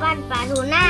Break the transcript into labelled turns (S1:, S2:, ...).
S1: ปั้นปลาทูน่า